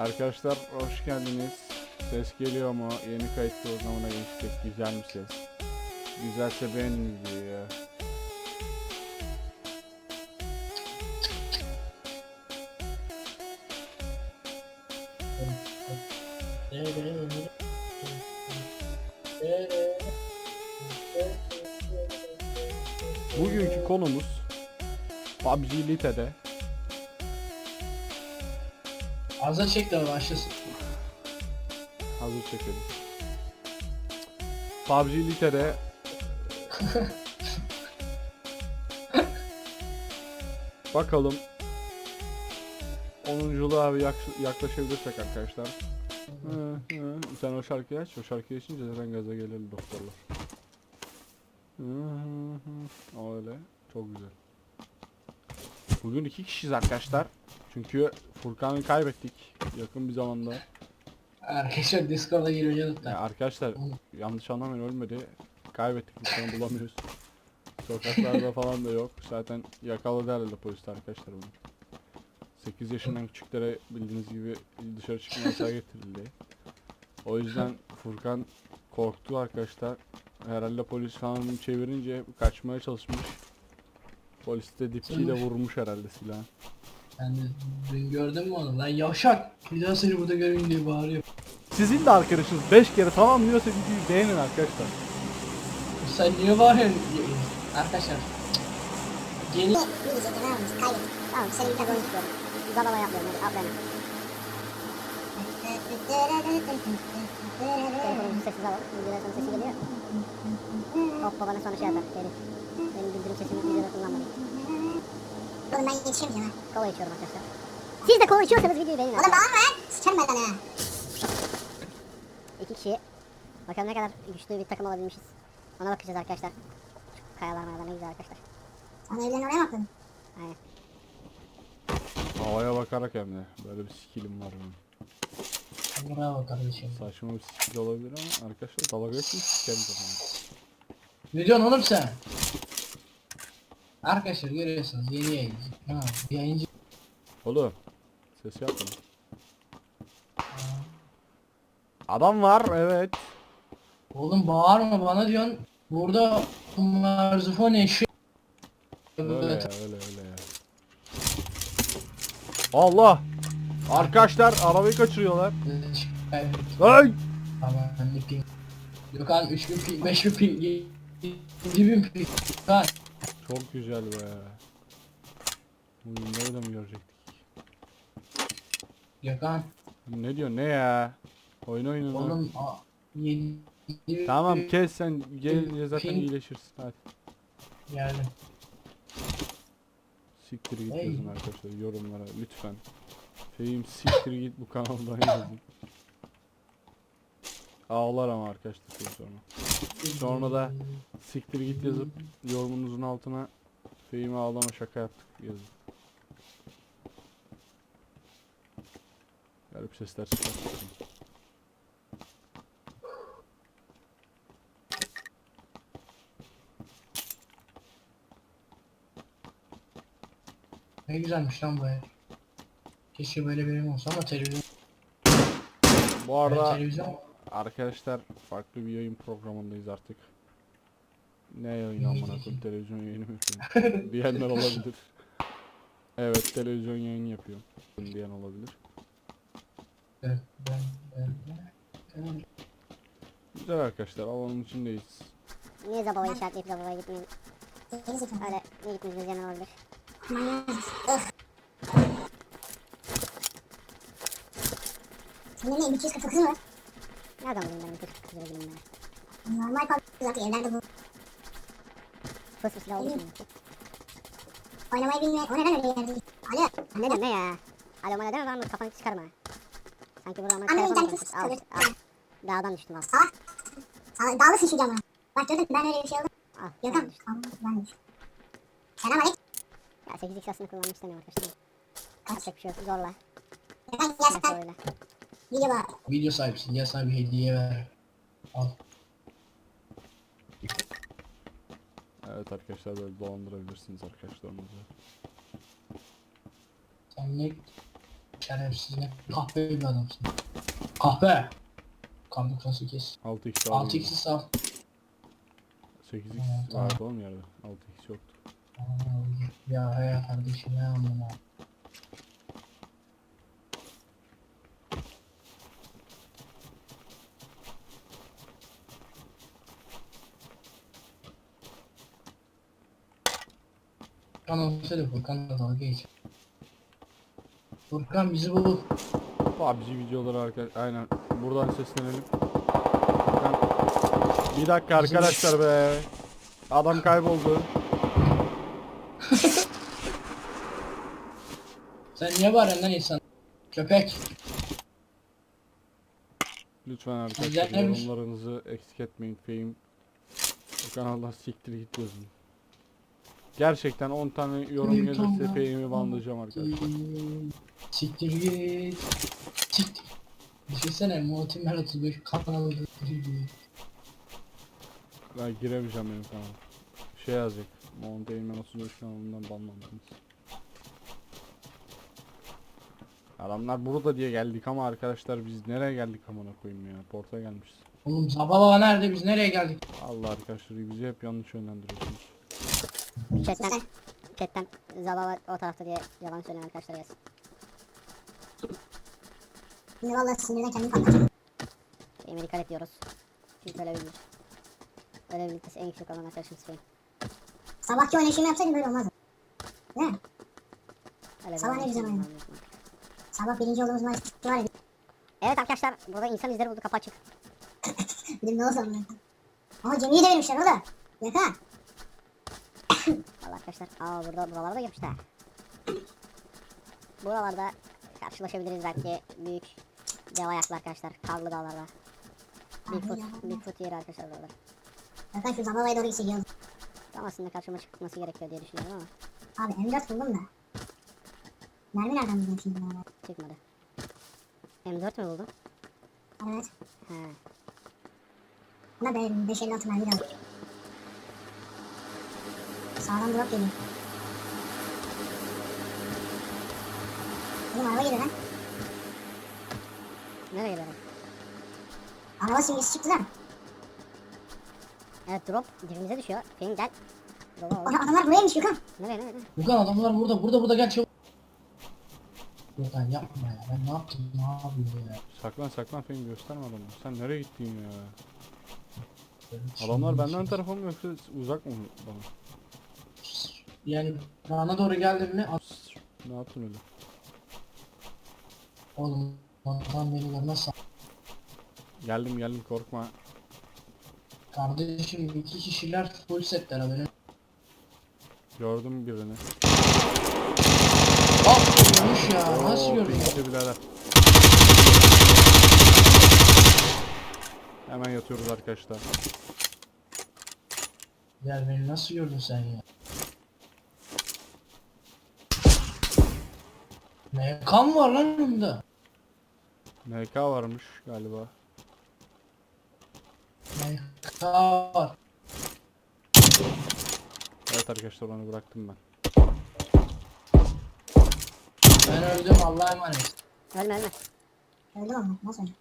Arkadaşlar hoş geldiniz. Ses geliyor mu? Yeni kayıtlı o zamana geçtik. Güzel mi ses? Güzelse beğenin videoyu ya. Bugünkü konumuz PUBG Lite'de Ağza çek de başlasın. hazır çekelim. PUBG Lite'de Bakalım 10'unculuğa bir yak- yaklaşabilirsek arkadaşlar. Hı, hı. Sen o şarkıyı aç. O şarkıyı açınca zaten gaza gelir doktorlar. Hı, hı, hı. O öyle. Çok güzel. Bugün iki kişiyiz arkadaşlar. Çünkü Furkan'ı kaybettik yakın bir zamanda. Arkadaşlar Discord'a giriyorduk Ya da. arkadaşlar yanlış anlamayın ölmedi. Kaybettik Furkan'ı bulamıyoruz. Sokaklarda falan da yok. Zaten yakaladı herhalde polis arkadaşlar bunu. 8 yaşından küçüklere bildiğiniz gibi dışarı çıkma yasağı getirildi. O yüzden Furkan korktu arkadaşlar. Herhalde polis falan bunu çevirince kaçmaya çalışmış. Polis de dipçiyle vurmuş herhalde silahı. Ben de dün gördün mü onu? Lan yavşak! Bir daha seni burada göreyim diye bağırıyor. Sizin de arkadaşınız 5 kere tamamlıyorsa videoyu beğenin arkadaşlar. Sen niye bağırıyorsun? Arkadaşlar. Yeni Gidecek ne olmuş kaybettik. Tamam seni bir tek oyun tutuyorum. Zadala yapmıyorum hadi at beni. Telefonumuzu sessiz alalım. Videoda sonra sesi geliyor. Hop babana sonra şey. Herif. Benim bildirim sesimi videoda kullanmadım. Oğlum ben yetişemeyeceğim ha. Kola içiyorum arkadaşlar. Siz de kola içiyorsanız videoyu beğenin. Oğlum bağırma lan. Sıçarım ben sana ha. İki kişi. Bakalım ne kadar güçlü bir takım olabilmişiz. Ona bakacağız arkadaşlar. Şu kayalar mayalar ne güzel arkadaşlar. Sana evlerin oraya mı atladın? Aynen. Havaya bakarak hem de. Böyle bir skillim var benim. Bravo kardeşim. Saçma bir skill olabilir ama arkadaşlar dalga geçmiş sikerim kafamı. Ne diyorsun oğlum sen? Arkadaşlar görüyorsunuz yeni yayıncı. Ha, yayıncı. Oğlum ses yapma. Adam var evet. Oğlum bağırma bana diyorsun. Burada marzufon eşi. Öyle ya Evet. öyle öyle ya. Allah! Arkadaşlar arabayı kaçırıyorlar. Kaybettik. Ay! Aman ne ping. Gökhan 3000 ping, 5000 ping, 7000 ping. Gökhan. Çok güzel be. Bugün böyle mi görecektik? Gökhan. Ne diyor ne ya? Oyun oyunun. Oğlum a, yedi, Tamam kes sen gelince zaten Ping. iyileşirsin hadi. Geldim. Siktir git Hey. yazın arkadaşlar yorumlara lütfen. Fehim siktir git bu kanaldan yazın. Ağlar ama arkadaşlar şey sonra. Sonra da siktir git yazıp yorumunuzun altına Fehim'e ağlama şaka yaptık yazın. Garip sesler çıkarttık. Ne güzelmiş lan bu ev. Keşke böyle benim olsa ama televizyon. Bu Ben arada televizyon. Arkadaşlar farklı bir yayın programındayız artık. Ne yayın amına koyayım televizyon yayını mı yapıyorum diyenler olabilir. Evet televizyon yayını yapıyorum diyen olabilir. Ben, ben, ben, ben. Güzel arkadaşlar alanın içindeyiz. Niye Zabava'yı işaretleyip Zabava'ya gitmeyin? Geri zekalı. Öyle niye gitmeyeceğiz yana olabilir. Senin ne 249 mu var? Nereden bulayım ben bu kız kızı bilmem ben. Normal PUBG zaten evlerde bu. Fıs fıs olduğu için. Oynamayı bilmeyen. O neden öyle yerde? Alo. Ne ne ya? Alo bana deme ben kafanı çıkarma. Sanki burada ama Anne, telefon. Al al. Dağdan düştüm al. Salak. Salak. Dağılısın şu camına. Bak gördün ben öyle bir şey oldum. Al. Gökhan. düştüm. Allah ben de. Selam aleyküm. Ya 8x aslında kullanmak istemiyorum arkadaşlar. Yapacak bir şey yok. Zorla. Gökhan gerçekten video var. Video sahibisin. Ya sana bir hediye ver. Al. Evet arkadaşlar böyle dolandırabilirsiniz arkadaşlarınızı. Sen ne Şerefsiz ne kahpe bir adamsın. Kahpe. Kan 98. 6x 6x'i sal. 8x Tamam. vardı oğlum yerde. 6x yoktu. Ya he kardeşim ne anlamı Furkan olsaydı Furkan'la dalga geç. Furkan bizi bul. PUBG videoları arkadaşlar. Aynen. Buradan seslenelim. Ben- Bir dakika arkadaşlar be. Adam kayboldu. Sen niye bağırıyorsun lan insan? Köpek. Lütfen arkadaşlar Güzelmiş. yorumlarınızı eksik etmeyin. Feyim bu kanalda siktir git yazın. Gerçekten 10 tane yorum gelirse. Feyim'i banlayacağım arkadaşlar. Siktir git. Siktir. Düşünsene Multimer 35 kanalı siktir git. Ben giremeyeceğim benim kanala. Şey yazacak. Mountain Man 35 kanalından banlandınız. Adamlar burada diye geldik ama arkadaşlar biz nereye geldik amına koyayım ya. Porta gelmişiz. Oğlum Zabala nerede biz nereye geldik? Allah arkadaşlar bizi hep yanlış yönlendiriyorsunuz. Chatten, chatten Zababa o tarafta diye yalan söyleyen arkadaşlar yazsın. Şimdi valla sinirden kendimi patlatacağım. Fehim'e dikkat et diyoruz. Çünkü Öyle birlikte en yüksek olan arkadaşımız Fehim. Sabahki oynayışımı yapsaydım böyle olmazdı. Mi? Öyle Sabah ne güzel için oynadı. anlıyorsun. Sabah birinci olduğumuz maç var ya. Evet arkadaşlar burada insan izleri bulduk kapı açık. Dedim ne olsa amına. Ama gemiyi devirmişler o da. Yaka. Valla arkadaşlar aa burada buralara da girmişler. Buralarda karşılaşabiliriz belki büyük dev ayaklı arkadaşlar karlı dağlarda. Bigfoot, Bigfoot yeri arkadaşlar buralar. Zaten şu Zabala'ya doğru hissediyorum. Tam aslında karşıma çıkması gerekiyor diye düşünüyorum ama Abi M4 buldum da. Mermi nereden buldun şimdi bana? çıkmadı. M4 mü buldun? Evet. He. Buna ben 556 mermi lazım. Sağdan drop geliyor. Oğlum araba geliyor lan. Nereye geliyor? Araba simgesi çıktı lan. Evet drop dibimize düşüyor. Fehim gel. Ol. Adam, adamlar buraya inmiş Gökhan. Nereye nereye? Furkan adamlar burada burada burada gel çabuk. Furkan yapma ya ben ne yaptım ne yapayım ya. Saklan saklan Feyim gösterme adamı. Sen nereye gittin ya? Adamlar benden tarafa mı yoksa uzak mı bana? Yani bana doğru geldim mi? Ne yaptın öyle? Oğlum adam beni görmezse. Geldim geldim korkma. Kardeşim iki kişiler full setler haberin. Gördüm birini. Bak görmüş ya nasıl Oo, gördün? pinkli birader. Hemen yatıyoruz arkadaşlar. Gel beni nasıl gördün sen ya? Ne kan var lan önümde? MK varmış galiba. Ne var? Evet arkadaşlar onu bıraktım ben. Ben öldüm Allah'a emanet. Ölme ölme. Öldüm ama nasıl öldüm?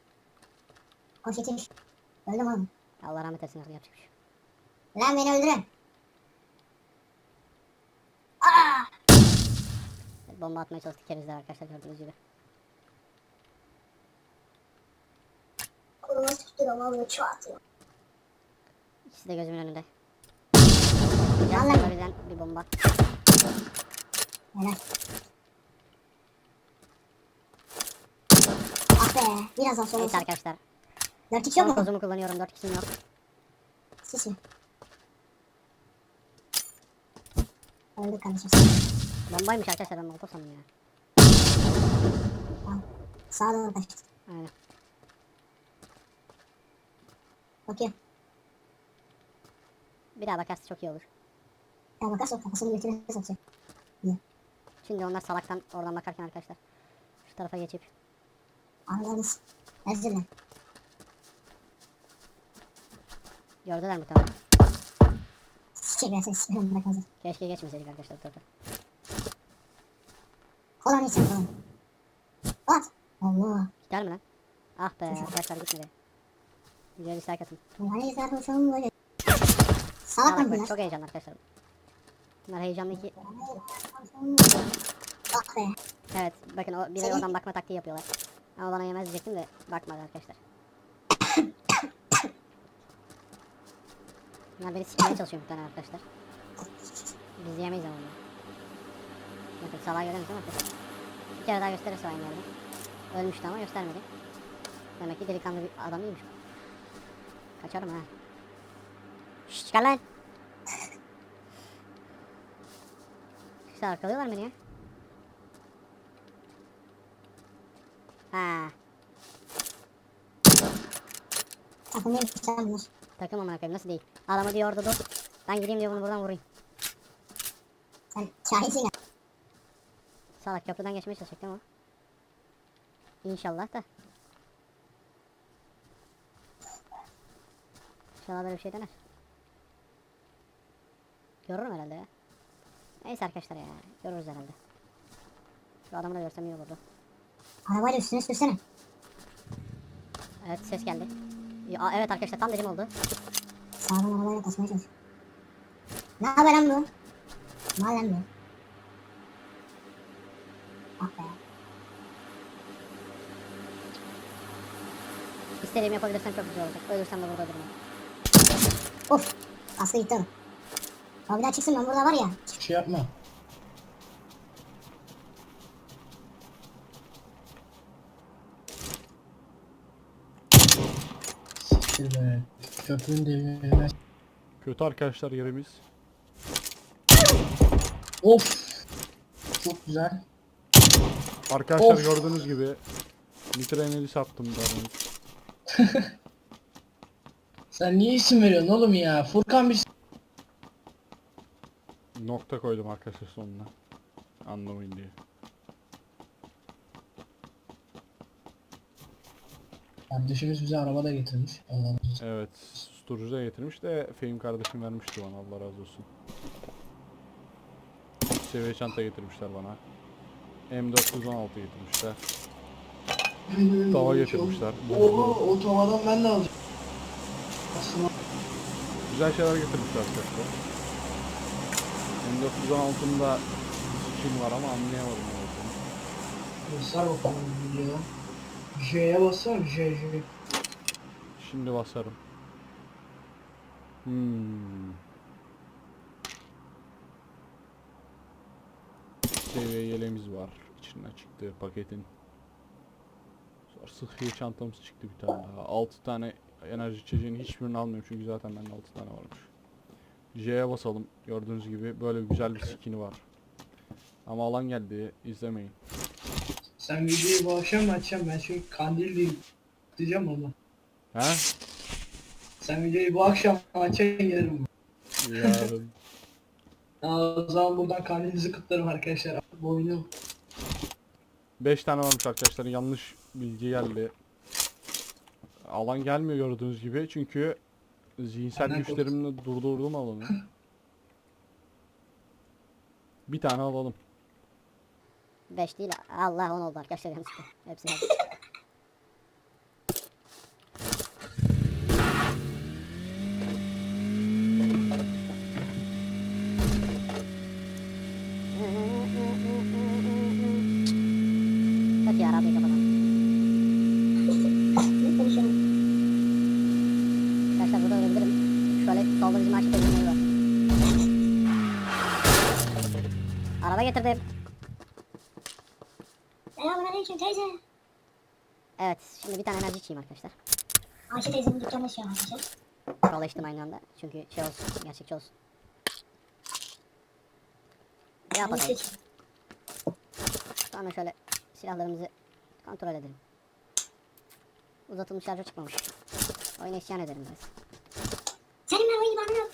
Koş yetiş. Öldüm oğlum. Allah rahmet etsin artık yapacak bir şey. yok. Lan beni Bomba atmaya çalıştık kerizler arkadaşlar gördüğünüz gibi. Koluma sıktı ama böyle çuğa atıyor. İkisi de gözümün önünde. Biraz birden bir bomba. Helal. Ah be. Biraz daha sol Evet arkadaşlar. 4 x Son yok mu? kozumu kullanıyorum. 4 kişim yok. Sis mi? Öldük kardeşim. Bombaymış arkadaşlar ben molotof sandım ya. Tamam. Sağa doğru kaçtı. Aynen. Bakıyor. Bir daha bakarsa çok iyi olur. Ya bakarsa kafasını götürüyor satıyor. Şimdi onlar salaktan oradan bakarken arkadaşlar. Şu tarafa geçip. Anladınız. Dilerim. Gördüler mi tamam. Sikeyim ya sen sikeyim bırak hazır. Keşke geçmeseydik arkadaşlar bu tarafa. Kolan için kolan. Allah. Gider mi lan? Ah be arkadaşlar gitmedi. Güzel bir like atın. Yani sarhoşum böyle. Salak bak, mı bak, bunlar? çok heyecanlı arkadaşlar. Bunlar heyecanlı ki. Ah be. Evet bakın o biri oradan bakma taktiği yapıyorlar. Ama bana yemez diyecektim de bakmadı arkadaşlar. Bunlar beni sikmeye çalışıyor muhtemelen arkadaşlar. Biz yemeyiz ama bunu. Bakın görüyor musun arkadaşlar? Bir kere daha gösterirse aynı yerde. Ölmüştü ama göstermedi. Demek ki delikanlı bir adam değilmiş. Kaçarım ha. Şşş çıkar lan. İşte arkalıyorlar beni ya. Ha, Takımdaymış sen bunlar. takım amına koyayım nasıl değil? Adamı diyor orada dur. Ben gideyim diyor bunu buradan vurayım. Sen şahitsin ya. Salak köprüden geçmeye çalışacak ama. İnşallah da. İnşallah böyle bir şey dener. Görürüm herhalde ya. Neyse arkadaşlar ya. Görürüz herhalde. Şu adamı da görsem iyi olurdu. Arabayla üstüne sürsene. Evet ses geldi. Ya, evet arkadaşlar tam dediğim oldu. Sağdan arabayla kaçmaya çalış. Ne haber lan bu? Mal lan bu. İstediğimi yapabilirsem çok güzel olacak. Ölürsem de burada durmam. Of. Aslı gitti o. Bir daha çıksın ben burada var ya. Hiçbir şey yapma. Siktir be. Köprünün dibine. Kötü arkadaşlar yerimiz. Of. Çok güzel. Arkadaşlar Of. gördüğünüz gibi Nitro Enerji attım da Sen niye isim veriyorsun oğlum ya? Furkan bir Nokta koydum arkadaşlar sonuna. Anlamayın diye. Kardeşimiz bize araba da getirmiş. Allah razı olsun. Evet. Da getirmiş de Fehim kardeşim vermişti bana Allah razı olsun. Seviye çanta getirmişler bana. M416 getirmişler. Tava getirmişler. Oha o tavadan ben de alacağım. Aslında Güzel şeyler getirmişler arkadaşlar. M416'ın da skin var ama anlayamadım ne olduğunu. göster bakalım videoya. J'ye bassana J J. Şimdi basarım. Hmm. Seviye yeleğimiz var. İçinden çıktı paketin. Sıhhiye çantamız çıktı bir tane daha. 6 tane enerji içeceğini hiçbirini almıyorum çünkü zaten bende 6 tane varmış. J'ye basalım. Gördüğünüz gibi böyle güzel bir skin'i var. Ama alan geldi. izlemeyin. Sen videoyu bu akşam mı açacaksın? Ben çünkü kandil değil. Diyeceğim onu. He? Sen videoyu bu akşam açacaksın gelirim. Yarın. Ya, o zaman buradan kandilinizi kutlarım arkadaşlar. Bu oyunu 5 tane varmış arkadaşlar. Yanlış bilgi geldi. Alan gelmiyor gördüğünüz gibi. Çünkü zihinsel Benden güçlerimle durdurdum alanı. Bir tane alalım. 5 değil Allah 10 oldu arkadaşlar yanlışlıkla. Hepsini aldım. Hadi ya radyoyu kapatalım. Ne konuşuyorum? Arkadaşlar burada ölebilirim. Şöyle solda bizim açık bir var. Araba getirdim. Selamünaleyküm teyze. Evet içeyim arkadaşlar. Ayşe teyzenin dükkanına şey arkadaşlar. Kola içtim aynı anda. Çünkü şey olsun, gerçekçi olsun. Ne yapalım? Sonra şöyle silahlarımızı kontrol edelim. Uzatılmış şarjı çıkmamış. Oyuna isyan edelim biraz. Senin ben oyunu bana yok.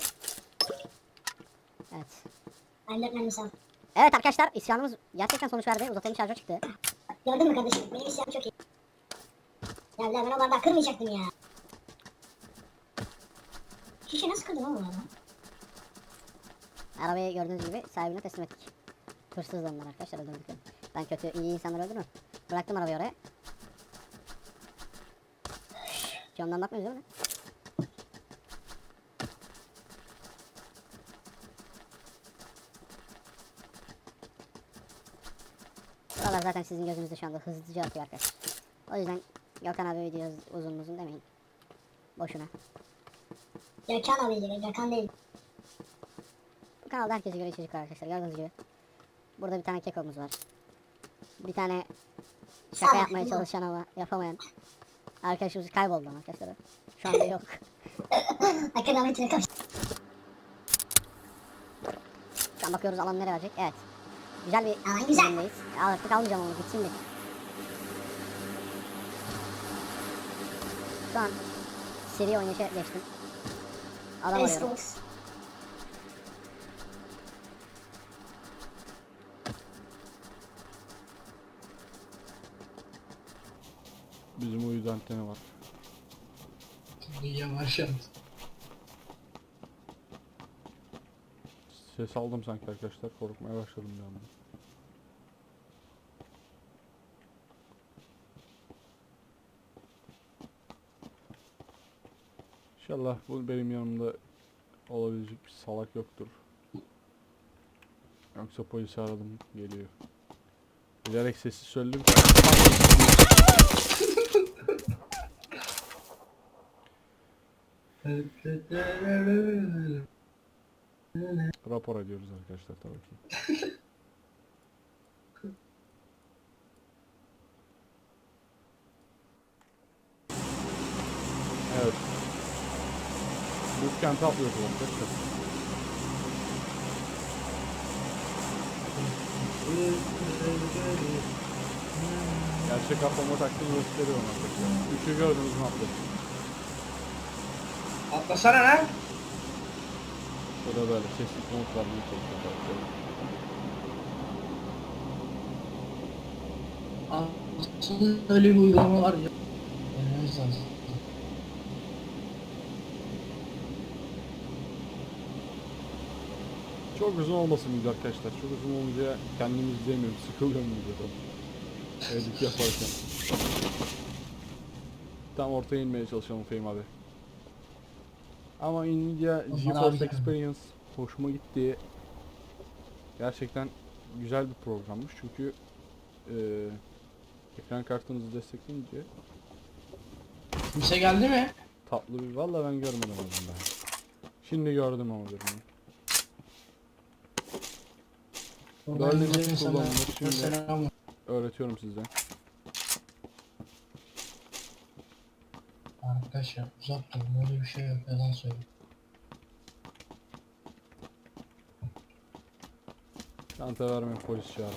Evet. Ol. Evet arkadaşlar isyanımız gerçekten sonuç verdi. Uzatılmış şarjı çıktı. Gördün mü kardeşim? Benim isyanım çok iyi. Ya lan ben o bardağı kırmayacaktım ya. Şişe nasıl kırdın oğlum abi? Arabayı gördüğünüz gibi sahibine teslim ettik. Hırsızlar onlar arkadaşlar öldürdük. Ben kötü iyi insanları öldürmem. Bıraktım arabayı oraya. Camdan bakmıyoruz değil mi? Buralar zaten sizin gözünüzde şu anda hızlıca atıyor arkadaşlar. O yüzden Gökhan abi video uzun uzun demeyin. Boşuna. Gökhan abi gibi. Gökhan değil. Bu kanalda herkese göre içerik var arkadaşlar. Gördüğünüz gibi. Burada bir tane kekomuz var. Bir tane şaka Salak, yapmaya çalışan ama yapamayan arkadaşımız kayboldu ama arkadaşlar. Şu anda yok. Akademik rakam. Şu an bakıyoruz alan nereye verecek. Evet. Güzel bir Alan güzel. Artık almayacağım onu gitsin bir. Şu an seri oynayışa geçtim. Adam arıyorum. Bizim uyuz anteni var. Yavaş yavaş. Ses aldım sanki arkadaşlar. Korkmaya başladım bir İnşallah bu benim yanımda olabilecek bir salak yoktur. Yoksa polisi aradım geliyor. Bilerek sesi söyledim. Rapor ediyoruz arkadaşlar tabii ki. evet. Bootcamp'e atlıyoruz arkadaşlar. Gerçek atlama taktiğini gösteriyorum arkadaşlar. Üçü gördünüz mü atladım. Atlasana lan. O da böyle sesli komut vermeye çalışıyor arkadaşlar. Aslında öyle bir uygulama var ya. Denememiz Çok uzun olmasın video arkadaşlar. Çok uzun olunca kendimi izleyemiyorum. Sıkılıyorum videodan. Edit yaparken. Tam ortaya inmeye çalışalım Fehmi abi. Ama Nvidia GeForce. Experience hoşuma gitti. Gerçekten güzel bir programmış çünkü eee ekran kartınızı destekleyince Kimse geldi mi? tatlı bir valla ben görmedim onu ben. Şimdi gördüm ama birini. Böyle bir sana. kullanılır şimdi. Selam. Öğretiyorum size. Arkadaşlar uzak durun öyle bir şey yok yalan söylüyorum. Çanta vermeyin polis çağır.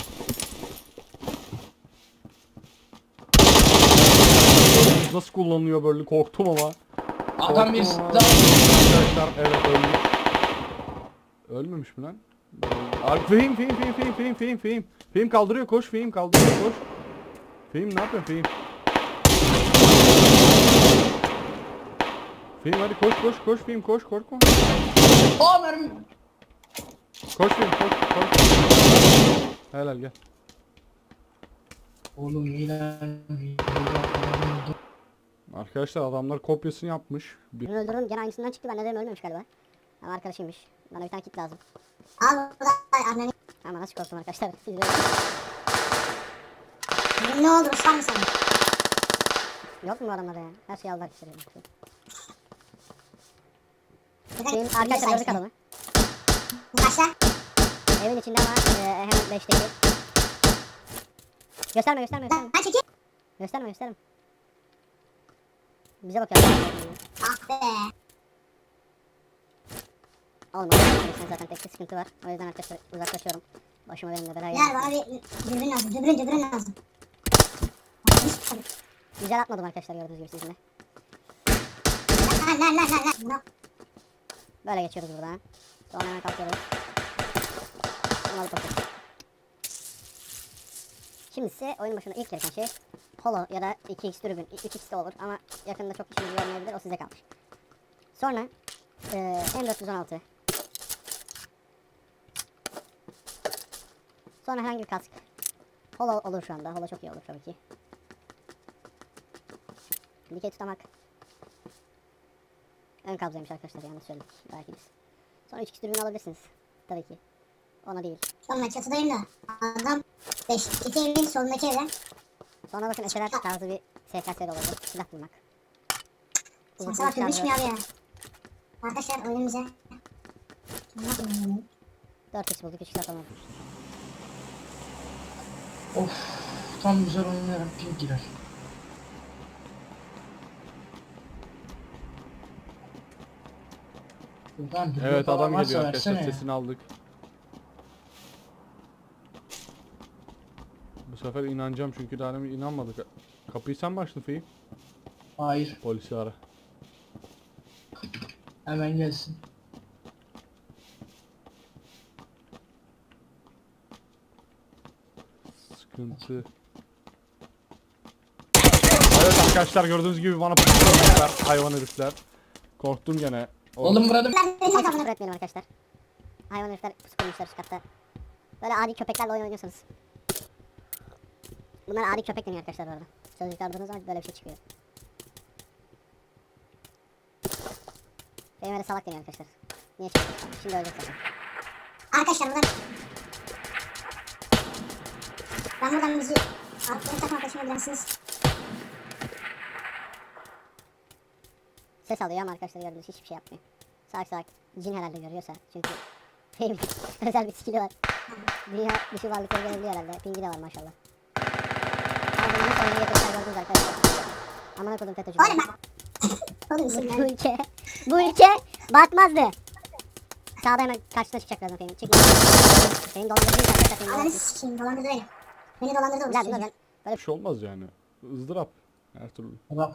Nasıl kullanılıyor böyle korktum ama. Adam bir Korktum ama. daha Arkadaşlar evet ölmüş. Ölmemiş mi lan? Abi Fehim Fehim Fehim Fehim Fehim Fehim Fehim Fehim kaldırıyor koş Fehim kaldırıyor koş Fehim ne yapıyorsun Fehim? Fehim hadi koş koş koş Fehim koş korkma Aa mermi. Koş Fehim koş koş Helal gel Oğlum yine Arkadaşlar adamlar kopyasını yapmış bir Birini öldürdüm gene aynısından çıktı. Ben de dedim ölmemiş galiba. Ama arkadaşıymış. Bana bir tane kit lazım. Al burada annenin. Ama nasıl korktum arkadaşlar. Siz de- Ne oldu? Ruslar mı sana? Yok mu bu adamlarda ya? Her şeyi aldılar. Neden? Benim arkadaşlar gördük adamı. Kaçta? Evin içinde ama e, hemen 5'teki. Gösterme gösterme gösterme. Ben çekil. Gösterme gösterme. Bize bakıyor. Ah be. Arkadaşlar zaten tek bir sıkıntı var. O yüzden arkadaşlar uzaklaşıyorum. Başıma benim de belaya Bilal bana gelmesin. bir dürbün lazım. Dürbün dürbün lazım. Güzel atmadım arkadaşlar gördüğünüz gibi sizinle. Lan lan lan lan lan. Böyle geçiyoruz buradan. Sonra hemen kalkıyoruz. Bunu alıp. Şimdi size oyun başında ilk gereken şey Holo ya da 2x dürbün. 3x de olur ama yakında çok işinizi görmeyebilir o size kalmış. Sonra eee M416 Sonra herhangi bir kask. Holo olur şu anda. Holo çok iyi olur tabii ki. Dikey tutamak. ön kabzaymış arkadaşlar yanlış söyledik belki biz. Sonra 3 kişi dürbün alabilirsiniz. Tabii ki. Ona değil. Sonra çatıdayım da. Adam 5. İki evin solundaki evde. Sonra bakın eseler tarzı bir SKS de olabilir. Silah bulmak. Şansa bak düşmüyor şarjı. abi ya. Arkadaşlar oyunun bize. Ne yapayım? 4 kişi bulduk 3 kişi atamadık. Of tam güzel oynayarak ping girer. Evet adam geliyor arkadaşlar sesini aldık. Bu sefer inanacağım çünkü daha demin inanmadık. Kapıyı sen mi açtın Feyim? Hayır Polisi ara. hemen gelsin. Sıkıntı. Evet arkadaşlar gördüğünüz gibi bana püskürmüşler hayvan herifler. Korktum gene. Oğlum Bunlar beni Hiç küfür etmeyelim arkadaşlar. Hayvan herifler pusu kurmuşlar üst katta. Böyle adi köpeklerle oyun oynuyorsunuz. Bunlar adi köpek deniyor arkadaşlar bu arada. Sözlük aradığınız zaman böyle bir şey çıkıyor. Benim öyle salak deniyor arkadaşlar. Niye çıktı? Şimdi ölecek zaten. Arkadaşlar buradan. Ben buradan müziği. Benim takım arkadaşıma gidersiniz. Ses alıyor ama arkadaşlar gördüğünüz hiçbir şey yapmıyor. Salak salak. Cin herhalde görüyorsa. Çünkü benim özel bir skill'i var. Dünya dışı varlıkları görebiliyor herhalde. Pingi de var maşallah. Ama bunu nasıl yapacaklar gördünüz arkadaşlar. Aman okudum FETÖ'cü. Oğlum. Oğlum Bu, ülke, bu ülke batmazdı. Sağda hemen karşıda çıkacak birazdan Fehmi. Çık. Senin dolandırdığın karşıda Fehmi. Ananı sikeyim dolandırdı beni. Beni dolandırdı sikeyim. ben? Bir şey olmaz yani. ızdırap. Her türlü. Rap.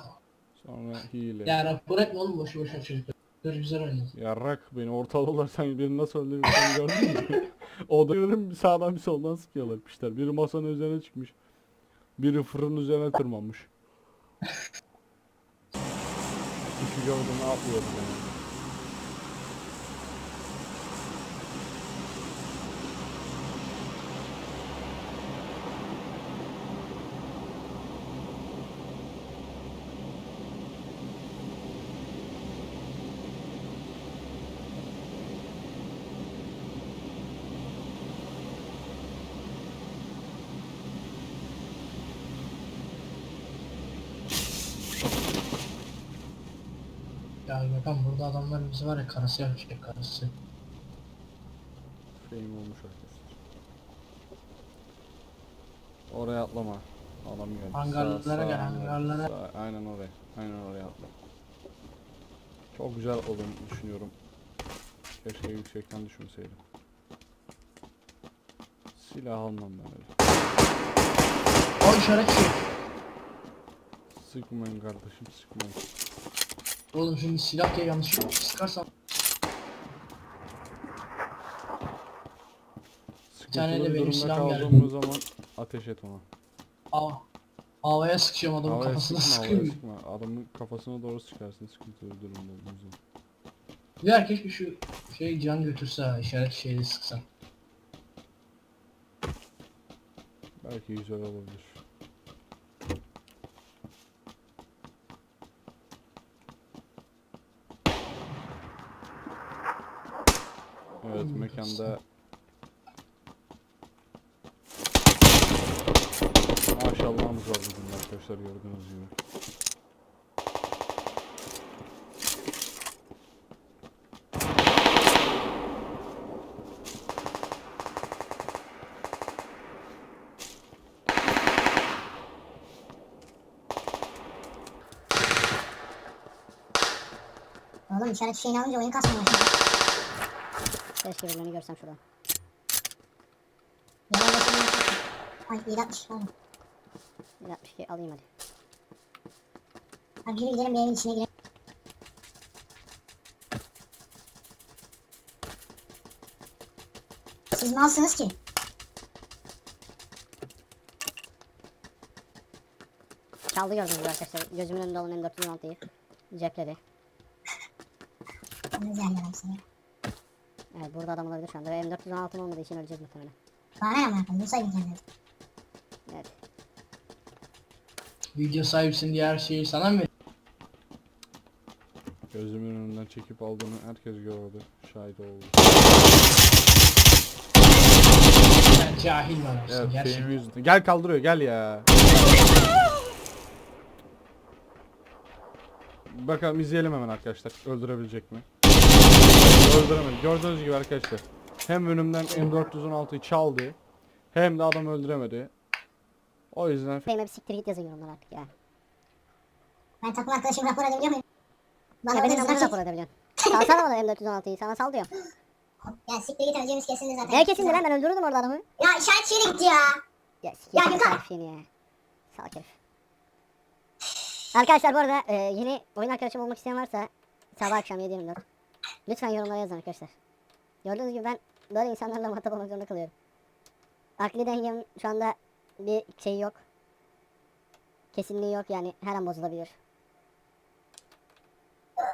Sonra hile. Ya etme oğlum boşu boşuna çocuklar. Dur güzel oynayın. Yarrak beni ortaladılar sen birini nasıl öldürürsen gördün mü? o da görürüm bir sağdan bir soldan sıkıyorlar pişler. Biri masanın üzerine çıkmış. Biri fırının üzerine tırmanmış. İki gördüm ne yapıyorum yani. Ya Burada adamlar bizi var ya karısı yapacak karısı. Şeyim olmuş arkadaşlar. Oraya atlama. Geldi. Hangarlara gel, hangarlara. sağ- aynen oraya. Aynen oraya atla. Çok güzel olduğunu düşünüyorum. Keşke yüksekten düşünseydim. Silah almam ben öyle. O işaret şey. Sıkmayın kardeşim sıkmayın. Oğlum şimdi silah diye yanlışlıkla sıkarsam tane Sıkıntılı de bir benim durumda silahım geldi. kaldığımız zaman ateş et ona. hava, havaya sıkacağım adamın Havaya kafasına sıkma havaya sıkayım. sıkma. Adamın kafasına doğru sıkarsın sıkıntılı bir durumda olduğumuz zaman. Bir erkek bir şu şey can götürse ha, işaret şeyle sıksam. Belki güzel olabilir. Evet Hmm, mekanda Maşallahımız var bugün arkadaşlar gördüğünüz gibi. Oğlum işaret şeyini alınca oyun başladı. Keşke birilerini görsem şuradan. Ay 760 pardon. 162 alayım hadi. Abi yürü gidelim bir evin içine girelim. Siz malsınız ki. Çaldı gördünüz arkadaşlar. Gözümün önünde olan M416'yı cepledi. Ne güzel yalan seni. Evet burada adam olabilir şu anda. Ve M416 olmadığı için öleceğiz muhtemelen. Bana ne amına koyayım? Bulsaydın kendini. Evet. Video sahipsin diye her şeyi sana mı ver- Gözümün önünden çekip aldığını herkes gördü. Şahit oldu. Sen cahil var mısın Evet gerçekten? Gel kaldırıyor gel ya. Bakalım izleyelim hemen arkadaşlar. Öldürebilecek mi? Öldüremedi. Gördüğünüz gibi arkadaşlar. Hem önümden M416'yı çaldı. Hem de adam öldüremedi. O yüzden Fehmi'ye bir siktir git yazın yorumlara artık ya. Ben takım arkadaşımı rapor edebiliyor muyum? Bana Ya öyle beni zaman nasıl rapor edebiliyorsun? Salsana bana M416'yı sana sal diyorum. Ya siktir git önce kesildi zaten. Ne kesin lan ben öldürürdüm orada adamı. Ya işaret şiiri gitti ya. Ya siktir Ya ya, Gökhan! herif yeni ya. Salak herif. Arkadaşlar bu arada e, yeni oyun arkadaşım olmak isteyen varsa sabah akşam 7.24 Lütfen yorumlara yazın arkadaşlar. Gördüğünüz gibi ben böyle insanlarla muhatap olmak zorunda kalıyorum. Akli dengem şu anda bir şey yok. Kesinliği yok yani her an bozulabilir.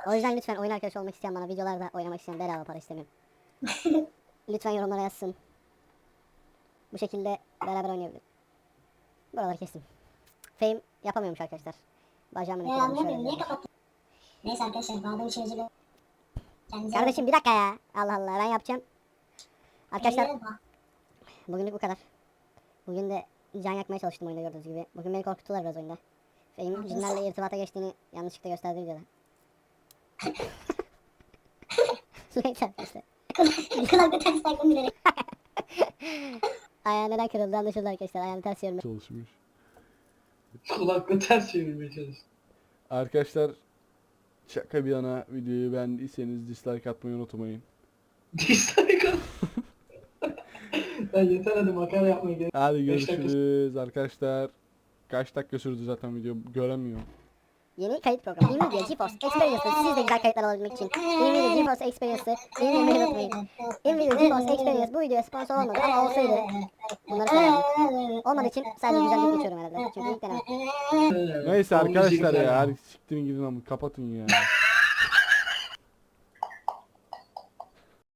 O yüzden lütfen oyun arkadaşı olmak isteyen bana videolarda oynamak isteyen bedava para istemiyorum. lütfen yorumlara yazsın. Bu şekilde beraber oynayabiliriz. Buraları kestim. Fame yapamıyormuş arkadaşlar. Bacağımın Ya ekranı ne şöyle. niye bir- kapattın? Neyse arkadaşlar için özür dilerim. Kendinize Kardeşim bir dakika ya. Allah Allah ben yapacağım. Arkadaşlar bak. bugünlük bu kadar. Bugün de can yakmaya çalıştım oyunda gördüğünüz gibi. Bugün beni korkuttular biraz oyunda. Fame cinlerle irtibata geçtiğini yanlışlıkla gösterdi videoda. Neyse arkadaşlar. Kulakta ters taktım bilerek. Ayağı neden kırıldı anlaşıldı arkadaşlar. Ayağını ters çevirme. çalışmış. Kulakla ters çevirmeye çalış. Arkadaşlar şaka bir yana videoyu beğendiyseniz dislike atmayı unutmayın. Dislike at. Ya yeter hadi makara yapmaya gerek. Hadi görüşürüz arkadaşlar. Kaç dakika sürdü zaten video göremiyorum. Yeni kayıt programı. Nvidia GeForce Experience'ı siz de güzel kayıtlar alabilmek için Nvidia GeForce Experience'ı indirmeyi unutmayın. Nvidia GeForce Experience bu videoya sponsor olmadı ama olsaydı bunları söylerdim. Olmadığı için sadece güzellik geçiyorum herhalde. Çünkü ilk deneme. Neyse arkadaşlar ya hadi siktirin gidin ama kapatın ya.